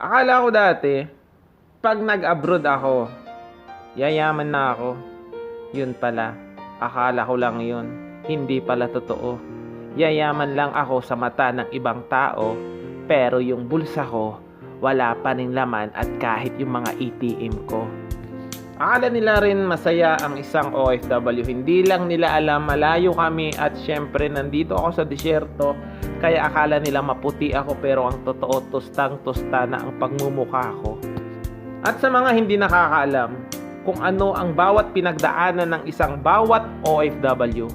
Akala ko dati, pag nag-abroad ako, yayaman na ako. Yun pala, akala ko lang yun. Hindi pala totoo. Yayaman lang ako sa mata ng ibang tao, pero yung bulsa ko, wala pa rin laman at kahit yung mga ATM ko. Akala nila rin masaya ang isang OFW. Hindi lang nila alam malayo kami at syempre nandito ako sa disyerto. Kaya akala nila maputi ako pero ang totoo tustang tusta na ang pagmumukha ko. At sa mga hindi nakakaalam kung ano ang bawat pinagdaanan ng isang bawat OFW.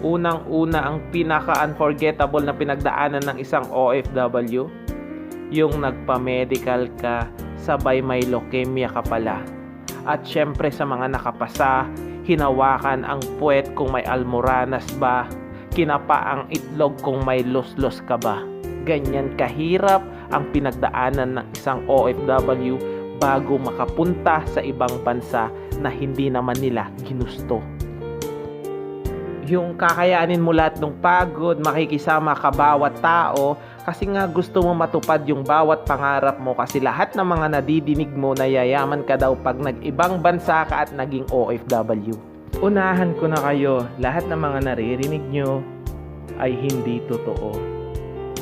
Unang-una ang pinaka-unforgettable na pinagdaanan ng isang OFW. Yung nagpa-medical ka, sabay may leukemia ka pala. At syempre sa mga nakapasa, hinawakan ang puwet kung may almoranas ba, kinapa ang itlog kung may los-los ka ba. Ganyan kahirap ang pinagdaanan ng isang OFW bago makapunta sa ibang bansa na hindi naman nila ginusto. Yung kakayanin mo lahat ng pagod, makikisama ka bawat tao, kasi nga gusto mo matupad yung bawat pangarap mo kasi lahat ng mga nadidinig mo na yayaman ka daw pag nag-ibang bansa ka at naging OFW. Unahan ko na kayo, lahat ng mga naririnig nyo ay hindi totoo.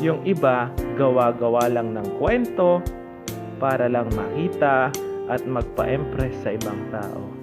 Yung iba, gawa-gawa lang ng kwento para lang makita at magpa-impress sa ibang tao.